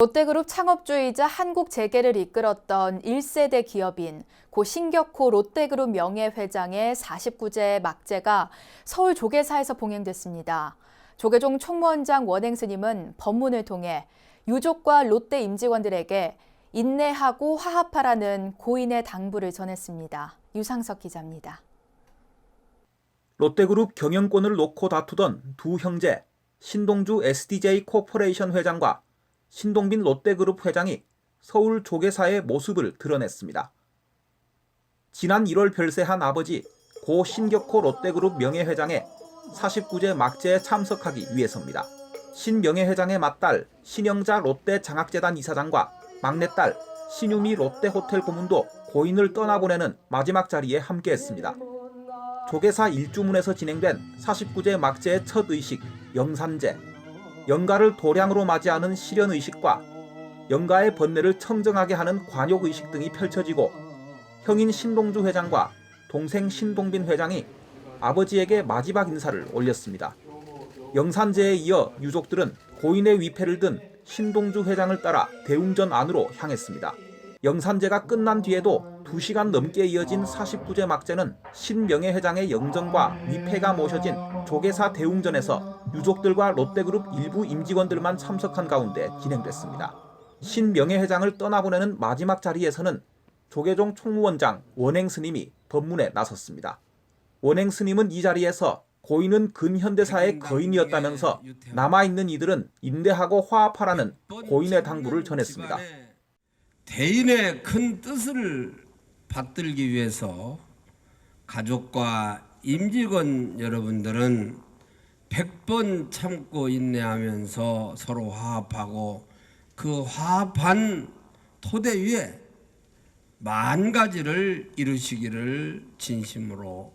롯데그룹 창업주이자 한국 재계를 이끌었던 1세대 기업인 고 신격호 롯데그룹 명예회장의 49제 막제가 서울 조계사에서 봉행됐습니다. 조계종 총무원장 원행 스님은 법문을 통해 유족과 롯데 임직원들에게 인내하고 화합하라는 고인의 당부를 전했습니다. 유상석 기자입니다. 롯데그룹 경영권을 놓고 다투던 두 형제 신동주 SDJ 코퍼레이션 회장과 신동빈 롯데그룹 회장이 서울 조계사의 모습을 드러냈습니다. 지난 1월 별세한 아버지 고 신격호 롯데그룹 명예회장의 49제 막제에 참석하기 위해서입니다. 신 명예회장의 맏딸 신영자 롯데 장학재단 이사장과 막내딸 신유미 롯데 호텔 고문도 고인을 떠나보내는 마지막 자리에 함께했습니다. 조계사 일주문에서 진행된 49제 막제의 첫 의식 영산제 영가를 도량으로 맞이하는 실현 의식과 영가의 번뇌를 청정하게 하는 관욕 의식 등이 펼쳐지고 형인 신동주 회장과 동생 신동빈 회장이 아버지에게 마지막 인사를 올렸습니다. 영산제에 이어 유족들은 고인의 위패를 든 신동주 회장을 따라 대웅전 안으로 향했습니다. 영산제가 끝난 뒤에도 2시간 넘게 이어진 49제 막제는 신명예 회장의 영정과 위패가 모셔진 조계사 대웅전에서 유족들과 롯데그룹 일부 임직원들만 참석한 가운데 진행됐습니다. 신명예 회장을 떠나보내는 마지막 자리에서는 조계종 총무원장 원행 스님이 법문에 나섰습니다. 원행 스님은 이 자리에서 고인은 근현대사의 거인이었다면서 남아있는 이들은 인대하고 화합하라는 고인의 당부를 전했습니다. 대인의 큰 뜻을 받들기 위해서 가족과 임직원 여러분들은 100번 참고 인내하면서 서로 화합하고 그 화합한 토대 위에 만 가지를 이루시기를 진심으로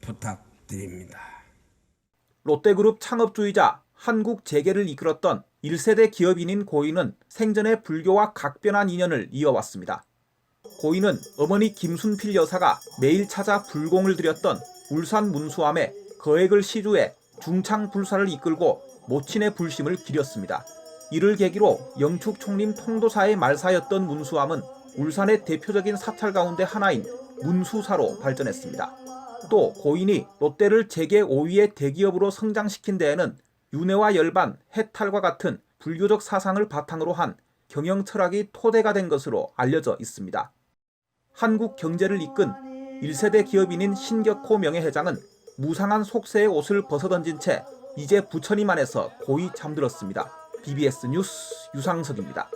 부탁드립니다. 롯데그룹 창업주이자 한국 재계를 이끌었던 1세대 기업인인 고인은 생전에 불교와 각별한 인연을 이어왔습니다. 고인은 어머니 김순필 여사가 매일 찾아 불공을 드렸던 울산 문수암에 거액을 시주해 중창불사를 이끌고 모친의 불심을 기렸습니다. 이를 계기로 영축 총림 통도사의 말사였던 문수암은 울산의 대표적인 사찰 가운데 하나인 문수사로 발전했습니다. 또 고인이 롯데를 재계 5위의 대기업으로 성장시킨 데에는 윤회와 열반, 해탈과 같은 불교적 사상을 바탕으로 한 경영 철학이 토대가 된 것으로 알려져 있습니다. 한국 경제를 이끈 1세대 기업인인 신격호 명예회장은 무상한 속세의 옷을 벗어던진 채 이제 부처님 안에서 고이 잠들었습니다. BBS 뉴스 유상석입니다.